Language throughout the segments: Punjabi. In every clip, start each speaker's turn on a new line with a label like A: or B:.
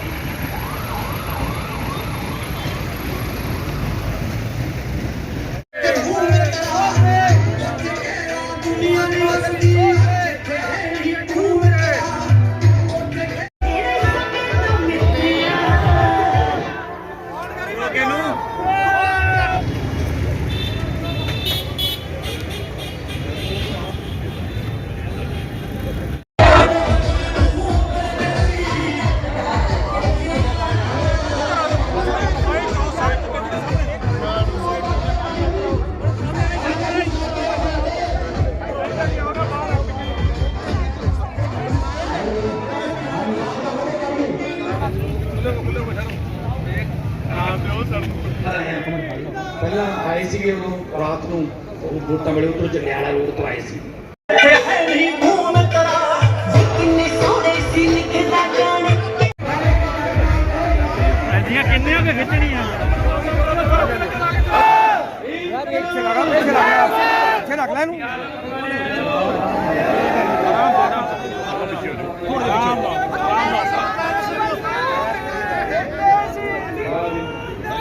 A: Lord. ਵੋਟਾਂ ਵੇਲੇ ਉਧਰ ਜੰਡਿਆਲਾ ਰੋਡ ਤੋਂ ਆਏ ਸੀ।
B: ਕਿੰਨੀਆਂ ਕੁ ਖਿੱਚਣੀਆਂ? ਯਾਰ ਰੱਖ ਲੈ ਇਹਨੂੰ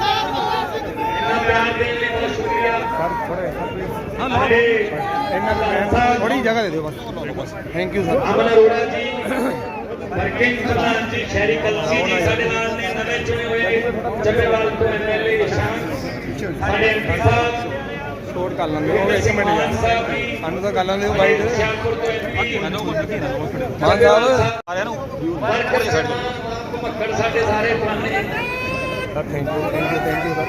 A: ਇੰਨਾ ਪਿਆਰ ਦੇਣ ਲਈ ਬਹੁਤ ਸ਼ੁਕਰੀਆ
B: ਸਰ ਥੋੜੇ
A: ਸਾਡੇ
B: ਇਹਨਾਂ ਥੋੜੀ ਜਗ੍ਹਾ ਦੇ ਦਿਓ ਬਸ। Thank you sir
A: Aman Arora ji. Working ਪ੍ਰਧਾਨ ਜੀ ਸ਼ਹਿਰੀ ਕਲਸੀ ਜੀ ਸਾਡੇ ਨਾਲ ਨੇ ਨਵੇਂ ਚੁਣੇ ਹੋਏ ਚੱਬੇਵਾਲ ਤੋਂ ਐਮਐਲਏ ਨਿਸ਼ਾਨ। ਸਾਡੇ ਐਮਪੀ ਸਾਹਿਬ।
B: ਸ਼ੋਰ ਕਰ ਲੈਂਦੇ ਹੋ ਇੱਕ ਮਿੰਟ ਯਾਰ। ਸਾਨੂੰ ਤਾਂ ਕਰ ਲੈਂਦੇ ਹੋ ਬਾਈਟ
A: ਹੁਸ਼ਿਆਰਪੁਰ ਤੋਂ ਐਮਪੀ
B: ਮਾਨ ਸਾਹਿਬ। ਸਾਰਿਆਂ ਨੂੰ।
A: ਸਾਡੇ ਸਾਰੇ ਪੁਰਾਣੇ।
B: Sir thank you thank you thank you sir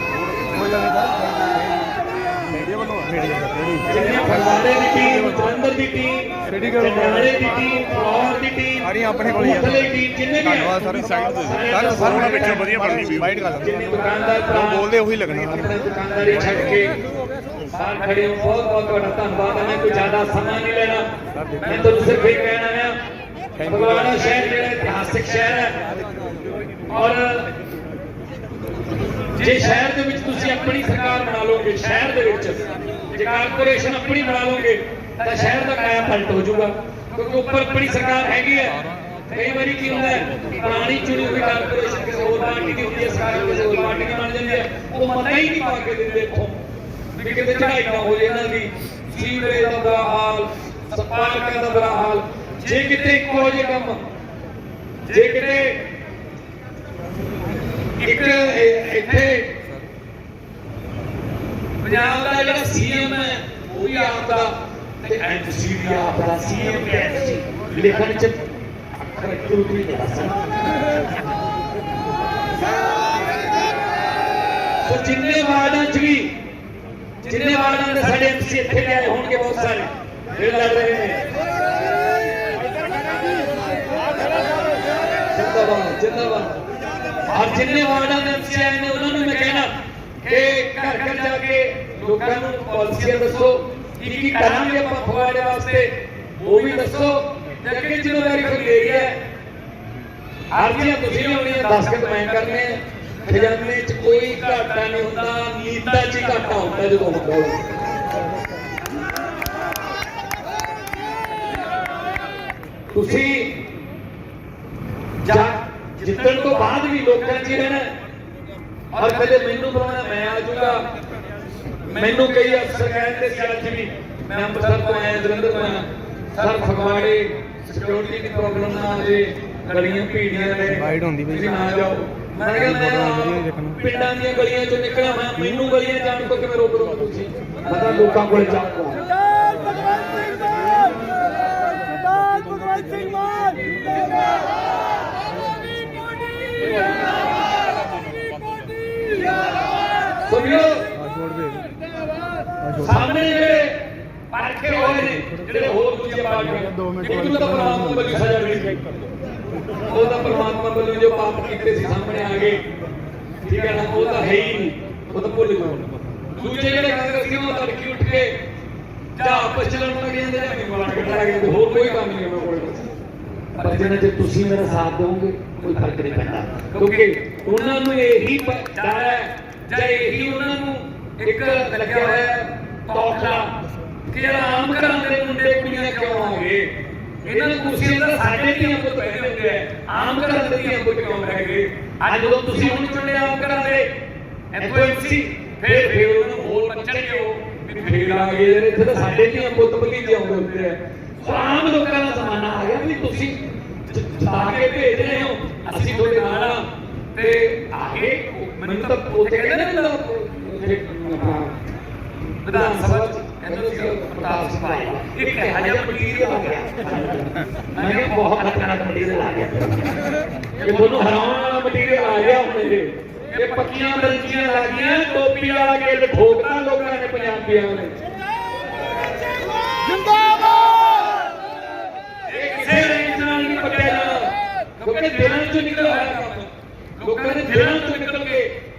B: ਕੋਈ ਗੱਲ ਨਹੀਂ ਸਰ ਮੀਡੀਆ ਵੱਲੋਂ ਮੀਡੀਆ
A: ਜਿੰਨੇ ਫਗਵਾੜੇ ਦੀ ਟੀਮ ਜਲੰਧਰ ਦੀ ਟੀਮ। ਜੰਡਿਆਲੇ ਦੀ ਟੀਮ ਫਲੋਰ ਦੀ ਟੀਮ
B: ਸਾਰੀਆਂ ਆਪਣੇ ਕੋਲ ਹੀ ਆ।
A: ਦੀ ਟੀਮ ਜਿੰਨੇ ਵੀ
B: ਧੰਨਵਾਦ ਸਰ ਸਾਈਡ ਤੇ ਸਰ ਸਰ ਉਹਨਾਂ ਪਿੱਛੇ ਵਧੀਆ ਬਣਦੀ ਵੀ ਬਾਈਟ ਕਰ
A: ਜਿੰਨੇ ਦੁਕਾਨਦਾਰ ਭਰਾ
B: ਬੋਲਦੇ ਉਹੀ ਲੱਗਣਾ।
A: ਆਪਣੀ ਦੁਕਾਨਦਾਰੀ ਛੱਡ ਕੇ ਬਾਹਰ ਖੜੇ ਹੋ। ਬਹੁਤ ਬਹੁਤ ਤੁਹਾਡਾ ਧੰਨਵਾਦ। ਹੈ ਮੈਂ ਕੋਈ ਜ਼ਿਆਦਾ ਸਮਾਂ ਨਹੀਂ ਲੈਣਾ। ਮੈਂ ਤੁਹਾਨੂੰ ਸਿਰਫ ਇਹ ਕਹਿਣਾ ਹੈ ਫਗਵਾੜਾ ਸ਼ਹਿਰ ਜਿਹੜਾ ਇਤਿਹਾਸਿਕ ਸ਼ਹਿਰ ਹੈ। ਔਰ ਜੇ ਸ਼ਹਿਰ ਦੇ ਵਿੱਚ ਤੁਸੀਂ ਆਪਣੀ ਸਰਕਾਰ ਬਣਾ ਲਓਗੇ ਸ਼ਹਿਰ ਦੇ ਵਿੱਚ ਜੇ ਕਾਰਪੋਰੇਸ਼ਨ ਆਪਣੀ ਬਣਾ ਲਓਗੇ, ਤਾਂ ਸ਼ਹਿਰ ਦਾ ਕਾਇਆ ਪਲਟ ਹੋ ਜਾਊਗਾ। ਕਿਉਂਕਿ ਉੱਪਰ ਆਪਣੀ ਸਰਕਾਰ ਹੈਗੀ ਹੈ। ਕਈ ਵਾਰੀ ਕੀ ਹੁੰਦਾ ਹੈ, ਪੁਰਾਣੀ ਚੁਣੀ ਹੋਈ ਕਾਰਪੋਰੇਸ਼ਨ ਕਿਸੇ ਹੋਰ ਪਾਰਟੀ ਦੀ ਹੁੰਦੀ ਹੈ, ਸਰਕਾਰ ਕਿਸੇ ਹੋਰ ਪਾਰਟੀ ਦੀ ਬਣ ਜਾਂਦੀ ਹੈ। ਉਹ ਮਤਾ ਹੀ ਨਹੀਂ ਪਾ ਕੇ ਦਿੰਦੇ ਇੱਥੋਂ। ਵੀ ਕਿਤੇ ਚੜਾਈ ਨਾ ਹੋ ਜਾਏ ਇਹਨਾਂ ਦੀ। ਸੀਵਰੇਜ ਦਾ ਬੁਰਾ ਹਾਲ, ਸਪਾਰਕਾਂ ਦਾ ਬੁਰਾ ਹਾਲ। ਜੇ ਕਿਤੇ ਇੱਕੋ ਜਿਹੇ ਕੰਮ, ਜੇ ਕਿਤੇ ਇੱਕ ਇ- ਇੱਥੇ ਪੰਜਾਬ ਦਾ ਜਿਹੜਾ ਸੀਐਮ ਹੈ, ਉਹ ਵੀ ਆਪ ਦਾ ਤੇ ਐਮਸੀ ਵੀ ਆਪ ਦਾ ਸੀਐਮ ਤੇ ਐਮਸੀ ਲਿਖਣ ਚ ਅੱਖਰ ਕਿਉਂ ਨਹੀਂ ਸੋ ਜਿੰਨੇ ਵਾਰਡਾਂ ਚ ਵੀ, ਜਿੰਨੇ ਵਾਰਡਾਂ ਦੇ ਸਾਡੇ ਐਮਸੀ ਇੱਥੇ ਲਿਆਏ ਹੋਣਗੇ ਬਹੁਤ ਸਾਰੇ ਜਿਹੜੇ ਲੜ ਰਹੇ ਨੇ। ਜਿੰਦਾਬਾਦ ਜਿੰਦਾਬਾਦ। ਔਰ ਜਿੰਨੇ ਵਾਰਡਾਂ ਦੇ ਐਮਸੀ ਆਏ ਨੇ, ਉਹਨਾਂ ਨੂੰ ਮੈਂ ਕਹਿਣਾ ਕਿ ਘਰ ਘਰ ਜਾ ਕੇ ਲੋਕਾਂ ਨੂੰ ਪਾਲਿਸੀਆਂ ਦੱਸੋ ਕੀ ਕੀ ਕਰਾਂਗੇ ਆਪਾਂ ਫਗਵਾੜੇ ਵਾਸਤੇ? ਉਹ ਵੀ ਦੱਸੋ ਤੇ ਅੱਗੇ ਜ਼ਿੰਮੇਵਾਰੀ ਫਿਰ ਲੈ ਹੈ? ਆਰਜੀਆਂ ਤੁਸੀਂ ਲਿਆਉਣੀਆਂ ਦੱਸ ਕੇ ਮੈਂ ਕਰਨੇ ਖਜ਼ਾਨੇ 'ਚ ਕੋਈ ਘਾਟਾ ਨਹੀਂ ਹੁੰਦਾ, ਨੀਤਾਂ 'ਚ ਹੀ ਘਾਟਾ ਹੁੰਦਾ ਜਦੋਂ ਹੁੰਦਾ ਤੁਸੀਂ ਜਿੱਤਣ ਤੋਂ ਬਾਅਦ ਵੀ ਲੋਕਾਂ 'ਚ ਰਹਿਣਾ ਔਰ ਕਦੇ ਮੈਨੂੰ ਬੁਲਾਉਣਾ, ਮੈਂ ਆ ਜਾਊਗਾ। ਮੈਨੂੰ ਕਈ ਅਫਸਰ ਕਹਿੰਦੇ ਸੀ ਅੱਜ ਵੀ ਮੈਂ ਅੰਮ੍ਰਿਤਸਰ ਤੋਂ ਆਇਆ ਜਲੰਧਰ ਤੋਂ ਆਇਆ। ਸਰ ਫਗਵਾੜੇ ਸਿਕਿਉਰਿਟੀ ਦੀ ਪ੍ਰੋਬਲਮ ਨਾ ਆ ਜੇ ਗਲੀਆਂ ਭੀੜੀਆਂ ਨੇ।
B: Wide ਹੁੰਦੀ।
A: ਤੁਸੀਂ ਨਾ ਜਾਓ। ਮੈਂ ਕਿਹਾ ਮੈਂ। ਪਿੰਡਾਂ ਦੀਆਂ ਗਲੀਆਂ ਚੋਂ ਨਿਕਲਿਆ ਮੈਂ ਮੈਨੂੰ ਗਲੀਆਂ ਜਾਣ ਤੋਂ ਕਿਵੇਂ ਰੋਕ ਲਓ ਤੁਸੀਂ? ਮੈਂ ਤਾਂ ਲੋਕਾਂ ਕੋਲ ਜਾਊਂਗਾ ਸੁਣਿਓ
B: ਆ ਛੋੜ ਦੇ ਆ ਛੋੜ
A: ਸਾਹਮਣੇ ਜਿਹੜੇ ਪਰਖੇ ਹੋਏ ਨੇ ਜਿਹੜੇ ਹੋਰ ਦੂਜੀਆਂ ਪਾਰਟੀਆਂ
B: ਦੋ। ਮਿੰਟ
A: ਇੱਕ ਨੂੰ ਤਾਂ ਪਰਮਾਤਮਾ ਵੱਲੋਂ ਸਜ਼ਾ ਮਿਲੀ। ਉਹ ਤਾਂ ਪਰਮਾਤਮਾ ਵੱਲੋਂ ਜੋ ਪਾਪ ਕੀਤੇ ਸੀ ਸਾਹਮਣੇ ਆ ਗਏ। ਠੀਕ ਹੈ ਨਾ ਉਹ ਤਾਂ ਹੈ ਹੀ ਨਹੀਂ। ਉਹ ਤਾਂ ਭੁੱਲ ਜਾਓ ਦੂਜੇ ਜਿਹੜੇ ਕਾਂਗਰਸੀ ਉਹ ਤੜਕੀ ਉੱਠ ਕੇ ਜਾਂ ਆਪਸ ਚ ਲੜਨ ਲੱਗ ਜਾਂਦੇ ਜਾਂ ਮੈਨੂੰ ਲੜ ਕੱਢਣ ਲੱਗ ਜਾਂਦੇ। ਹੋਰ ਕੋਈ ਕੰਮ ਨਹੀਂ ਉਹਨਾਂ ਕੋਲ। ਪਰ ਜਿਹਨਾਂ ਜੇ ਤੁਸੀਂ ਮੇਰਾ ਸਾਥ ਦਿਓਗੇ ਕੋਈ ਫ਼ਰਕ ਨਹੀਂ ਪੈਂਦਾ। ਕਿਉਂਕਿ ਉਹਨਾਂ ਨੂੰ ਇਹੀ ਡਰ ਹੈ ਜਾਂ ਇਹੀ ਉਹਨਾਂ ਨੂੰ ਇੱਕ ਲੱਗਿਆ ਹੋਇਆ ਹੈ ਤੌਖਲਾ ਕਿ ਜਿਹੜਾ ਆਮ ਦੇ ਮੁੰਡੇ ਕੁੜੀਆਂ ਕਿਉਂ ਆ ਇਹਨਾਂ ਕੁਰਸੀਆਂ ਦਾ ਸਾਡੇ ਧੀਆਂ ਪੁੱਤ ਬੈਠੇ ਹੁੰਦੇ ਆ, ਆਮ ਘਰਾਂ ਦੇ ਧੀਆਂ ਪੁੱਤ ਕਿਉਂ ਰਹਿ ਗਏ ਅੱਜ ਜਦੋਂ ਤੁਸੀਂ ਹੁਣ ਚੁਣਿਆ ਆਮ ਘਰਾਂ ਦੇ ਐਮਪੀ ਫਿਰ ਫਿਰ ਉਹਨਾਂ ਨੂੰ ਹੋਰ ਬੱਚਣਗੇ ਉਹ ਵੀ ਫੇਰ ਆ ਗਏ। ਇੱਥੇ ਤਾਂ ਸਾਡੇ ਦੀਆਂ ਪੁੱਤ ਭਤੀਜੇ ਆਉਂਦੇ ਹੁੰਦੇ ਆ। ਆਮ ਲੋਕਾਂ ਦਾ ਜ਼ਮਾਨਾ ਆ ਗਿਆ ਵੀ ਤੁਸੀਂ ਜ- ਕੇ ਭੇਜ ਰਹੇ ਹੋ, ਅਸੀਂ ਤੁਹਾਡੇ ਨਾਲ ਆ। ਤੇ ਆਗੇ ਮੈਨੂੰ ਤਾਂ ਉੱਥੇ ਕਹਿੰਦੇ ਨੇ ਨਾ ਵਿਧਾਨ ਸਭਾ ਚ ਕਹਿੰਦੇ ਪ੍ਰਤਾਪ ਸਿੰਘ ਆਇਆ ਇੱਕ ਇਹੋ ਮਟੀਰੀਅਲ ਆ ਗਿਆ। ਮੈਂ ਕਿਹਾ ਬਹੁਤ ਖਤਰਨਾਕ ਮਟੀਰੀਅਲ ਆ ਗਿਆ। ਇਹ ਤੁਹਾਨੂੰ ਹਰਾਉਣ ਵਾਲਾ ਮਟੀਰੀਅਲ ਆ ਗਿਆ ਹੁਣ ਇਹ ਇਹ ਪੱਕੀਆਂ ਬਲਜੀਆਂ ਲੱਗੀਆਂ ਟੋਪੀ ਵਾਲਾ ਗਿੱਲ ਠੋਕਦਾ ਲੋਕਾਂ ਨੇ ਪੰਜਾਬੀਆਂ ਨੇ। ਇਹ ਕਿਸੇ ਰੇਂਜ ਨਾਲ ਨਹੀਂ ਪੱਕਿਆ। ਕਿਉਂਕਿ ਦਿਲਾਂ ਚੋਂ ਨਿਕਲ ਆਇਆ ਕੰਮ ਲੋਕਾਂ ਨੇ ਦਿਲਾਂ ਚੋਂ ਨਿਕਲ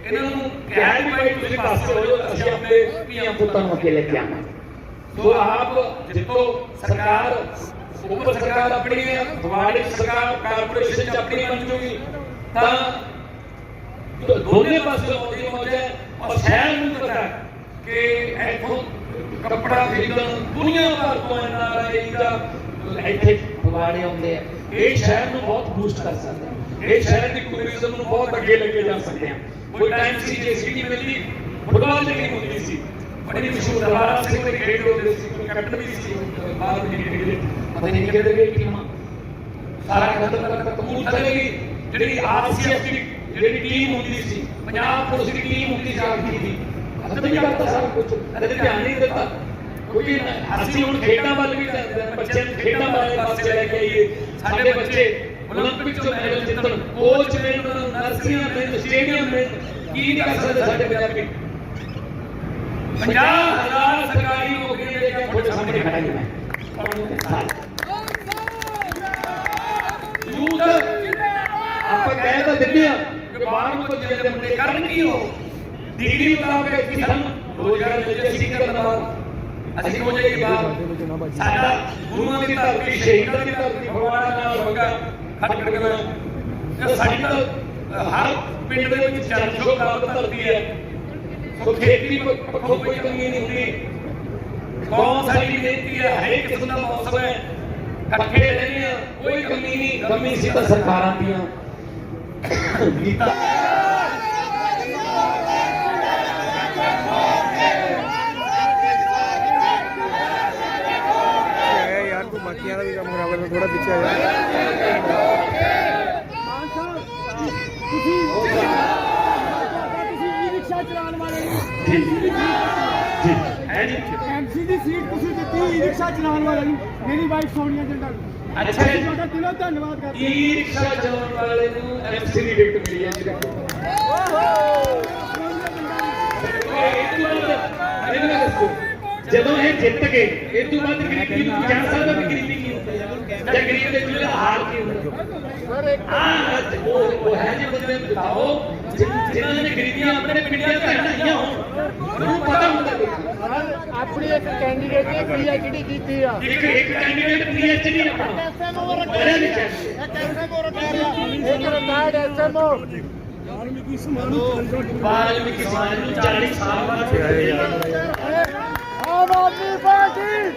A: ਇਹਨਾਂ ਨੂੰ ਕਿਹਾ ਵੀ ਭਾਈ ਤੁਸੀਂ ਪਾਸੇ ਹੋ ਜਾਓ ਅਸੀਂ ਆਪਣੇ ਧੀਆਂ ਪੁੱਤਾਂ ਨੂੰ ਅੱਗੇ ਲੈ ਕੇ ਆਵਾਂਗੇ ਸੋ ਆਪ ਜਿੱਤੋ ਸਰਕਾਰ ਉੱਪਰ ਸਰਕਾਰ ਆਪਣੀ ਹੈ ਫਗਵਾੜੇ ਚ ਸਰਕਾਰ ਕਾਰਪੋਰੇਸ਼ਨ ਚ ਆਪਣੀ ਬਣ ਜੂਗੀ ਤਾਂ ਦੋ- ਦੋਨੇ ਪਾਸੇ ਆਉਂਦੀ ਮੌਜ ਹੈ ਔਰ ਸ਼ਹਿਰ ਨੂੰ ਪਤਾ ਹੈ ਕਿ ਇੱਥੋਂ ਕੱਪੜਾ ਖਰੀਦਣ ਦੁਨੀਆ ਭਰ ਤੋਂ ਐਨਆਰਆਈ ਦਾ ਇੱਥੇ ਫਗਵਾੜੇ ਆਉਂਦੇ ਆ। ਇਹ ਸ਼ਹਿਰ ਨੂੰ ਬਹੁਤ ਬੂਸਟ ਕਰ ਸਕਦਾ ਹੈ। ਇਹ ਸ਼ਹਿਰ ਦੀ ਟੂਰਿਜ਼ਮ ਨੂੰ ਬਹੁਤ ਅੱਗੇ ਲੈ ਕੇ ਜਾ ਸਕਦੇ ਆ ਕੋਈ ਟਾਈਮ ਸੀ ਜੇ ਸਿਟੀ ਮਿਲਦੀ ਫੁੱਟਬਾਲ ਦੀ ਗੇਮ ਹੁੰਦੀ ਸੀ। ਬੜੀ ਮਸ਼ਹੂਰ ਦਵਾਰਾ ਸਿੰਘ ਦੇ ਖੇਡ ਹੁੰਦੇ ਸੀ, ਕੋਈ ਕੈਪਟਨ ਵੀ ਸੀ ਬਾਹਰ ਦੀ ਖੇਡ ਪਤਾ ਨਹੀਂ ਕਿਹਦੇ ਗਏ ਟੀਮਾਂ। ਸਾਰਾ ਖਤਮ ਤੱਕ ਕਪੂਰਥਲੇ ਦੀ ਜਿਹੜੀ ਆਰਸੀਐਫ ਦੀ ਜਿਹੜੀ ਟੀਮ ਹੁੰਦੀ ਸੀ, ਪੰਜਾਬ ਪੁਲਿਸ ਦੀ ਟੀਮ ਹੁੰਦੀ ਸੀ ਆਰਮੀ ਦੀ। ਖਤਮ ਹੀ ਕਰਤਾ ਸਾਰਾ ਕੁਝ ਕਦੇ ਧਿਆਨ ਨਹੀਂ ਦਿੱਤਾ। ਕਿਉਂਕਿ ਅਸੀਂ ਹੁਣ ਖੇਡਾਂ ਵੱਲ ਵੀ ਬੱਚਿਆਂ ਨੂੰ ਖੇਡਾਂ ਵਾਲੇ ਪਾਸੇ ਲੈ ਕੇ ਆਈਏ। ਸਾਡੇ ਬੱਚੇ 올림픽 ਚੋਂ ਮੈਡਲ ਜਿੱਤਣ ਕੋਚ ਨੇ ਉਹਨਾਂ ਨੂੰ ਨਰਸਰੀਆਂ ਨੇ ਸਟੇਡੀਅਮ ਨੇ ਕੀ ਨਹੀਂ ਕਰ ਸਕਦੇ ਸਾਡੇ ਪੰਜਾਬੀ 50000 ਸਰਕਾਰੀ ਨੌਕਰੀਆਂ ਦੇ ਕੇ ਤੁਹਾਡੇ ਸਾਹਮਣੇ ਖੜਾ ਹੀ ਮੈਂ ਯੂਥ ਆਪਾਂ ਕਹਿ ਤਾਂ ਦਿੰਦੇ ਆ ਕਿ ਬਾਹਰ ਨੂੰ ਜਿਹੜੇ ਦੇ ਮੁੰਡੇ ਕਰਨ ਕੀ ਹੋ ਡਿਗਰੀ ਮੁਤਾਬਕ ਕਿ ਸਾਨੂੰ ਰੋਜ਼ਗਾਰ ਮਿਲ ਜੇ ਅਸੀਂ ਕੀ ਕਰਨਾ ਬਾਹਰ ਅਸੀਂ ਹੋ ਜਾਈਏ ਬਾਹਰ ਸਾਡਾ ਗੁਰੂਆਂ ਦੀ ਧਰਤੀ ਸ਼ਹੀਦਾਂ ਦੀ ਧਰਤੀ ਫਗਵਾੜਾ ਨਾਲ ਹੋਗਾ ਖੱਟ ਖੜਕਣਾ ਇਹ ਸਾਡੀ ਤਾਂ ਹਰ ਪਿੰਡ ਦੇ ਵਿੱਚ ਚਰਚੋ ਪ੍ਰਾਪਤ ਧਰਤੀ ਹੈ। ਸੋ ਖੇਤੀ ਪੱਖੋਂ ਕੋਈ ਕਮੀ ਨਹੀਂ ਹੁੰਦੀ। ਕੌਮ ਸਾਡੀ ਮਿਹਨਤੀ ਹੈ, ਹਰੇਕ ਕਿਸਮ ਦਾ ਮੌਸਮ ਹੈ। ਇਕੱਠੇ ਰਹਿੰਦੇ ਆ ਕੋਈ ਕਮੀ ਨਹੀਂ। ਕਮੀ ਸੀ ਤਾਂ ਸਰਕਾਰਾਂ ਦੀਆਂ। ਗੀਤਾਂ
B: ਹੈ ਯਾਰ ਤੂੰ ਬਾਕੀਆਂ ਦਾ ਵੀ ਕੰਮ ਖਰਾਬ ਕਰਦਾ ਥੋੜਾ ਪਿੱਛੇ ਆ ਜਾ।
C: ਰਿਕਸ਼ਾ ਚਲਾਉਣ ਵਾਲੇ ਨੂੰ
A: ਜੀ ਜੀ ਹੈ ਜੀ
C: ਐਮਸੀ ਦੀ ਸੀਟ ਤੁਸੀਂ ਦਿੱਤੀ ਰਿਕਸ਼ਾ ਚਲਾਉਣ ਵਾਲੇ ਨੂੰ ਮੇਰੀ ਵਾਈਫ ਸੋਨੀਆ ਜਿੰਦਲ
A: ਅੱਛਾ ਜੀ।
C: ਤੁਹਾਡਾ ਦਿਲੋਂ ਧੰਨਵਾਦ ਕਰਦੇ
A: ਈ ਰਿਕਸ਼ਾ ਚਲਾਉਣ ਵਾਲੇ ਨੂੰ ਐਮਸੀ ਦੀ ਗਿਫਟ ਮਿਲੀ ਹੈ ਜੀ। ਦੇਖੋ ਇਹ ਤੋਂ ਬਾਅਦ ਮੈਨੂੰ ਇਹ ਦੱਸੋ। ਜਦੋਂ ਇਹ ਜਿੱਤ ਗਏ ਇਹ ਤੋਂ ਬਾਅਦ ਗਰੀਬੀ ਨੂੰ ਜਾਣ ਸਕਦਾ ਵੀ ਗਰੀਬੀ ਕੀ ਹੁੰਦੀ ਹੈ ਜਾਂ ਗਰੀਬ ਦੇ ਚੁੱਲ੍ਹੇ ਦਾ ਹਾਲ ਕੀ ਹੁੰਦਾ?
C: ਸਰ ਇੱਕ
A: ਹਾਂ ਉਹ ਉਹ ਹੈ ਜੀ ਬੰਦੇ ਨੂੰ ਦਿਖਾਓ ਜਿ- ਜਿਨ੍ਹਾਂ ਨੇ ਗਰੀਬੀਆਂ ਆਪਣੇ ਪਿੰਡਾਂ ਤੇ ਹਟਾਈਆਂ ਹੋਣ ਉਹਨੂੰ ਪਤਾ ਹੁੰਦਾ
C: ਆਪਣੀ ਇੱਕ ਕੈਂਡੀਡੇਟ ਨੇ ਪੀਐਚਡੀ ਕੀਤੀ ਆ।
A: ਇੱਕ ਇੱਕ ਕੈਂਡੀਡੇਟ ਪੀਐਚਡੀ ਆਪਣਾ। ਪੜ੍ਹਿਆ ਲਿਖਿਆ ਸੀ।
C: ਇੱਕ ਰਿਟਾਇਰਡ ਐਸਐਮਓ
A: ਵਾਲਮੀਕੀ ਸਮਾਜ ਨੂੰ 40 ਸਾਲ ਬਾਅਦ
C: ਆਦਮੀ ਪਾਰਟੀ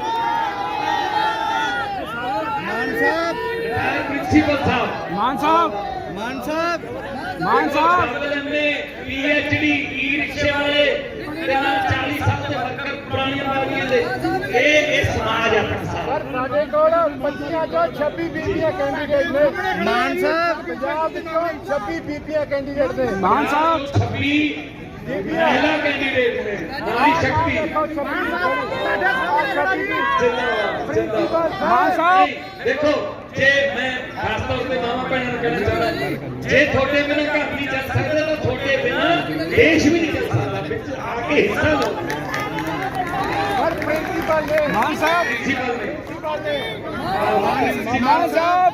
C: ਮਾਨ ਸਾਹਿਬ
A: ਪ੍ਰਿੰਸੀਪਲ ਸਾਹਿਬ।
C: ਮਾਨ ਸਾਹਿਬ। ਮਾਨ ਸਾਹਿਬ। ਮਾਨ ਸਾਹਿਬ।
A: ਨੇ ਪੀਐਚਡੀ ਈ ਰਿਕਸ਼ੇ ਵਾਲੇ ਤੇ ਨਾਲ 40 ਸਾਲ ਦੇ ਵਰਕਰ ਪੁਰਾਣੀਆਂ ਪਾਰਟੀਆਂ ਦੇ ਇਹ ਇਹ ਸਮਾਜ ਆ
C: ਸਾਡੇ ਕੋਲ 25 ਚੋਂ 26 ਬੀਪੀਆ ਕੈਂਡੀਡੇਟ ਨੇ। ਮਾਨ ਸਾਹਿਬ। ਪੰਜਾਬ ਦੇ ਚੋਂ 26 ਬੀਪੀਆ ਕੈਂਡੀਡੇਟ ਨੇ। ਮਾਨ ਸਾਹਿਬ।
A: 26 महिला कैंडिडेट है। शक्ति। हाँ हाँ देखो जे मैं खासतौर से मामा पर कहना चाह रहा हूँ। जे छोटे बिना घर नहीं चल सकता तो छोटे बिना
C: देश भी नहीं चल सकता।
A: आगे हिस्सा
C: लो। मान
A: हाँ
C: साहब। मान
A: साहब।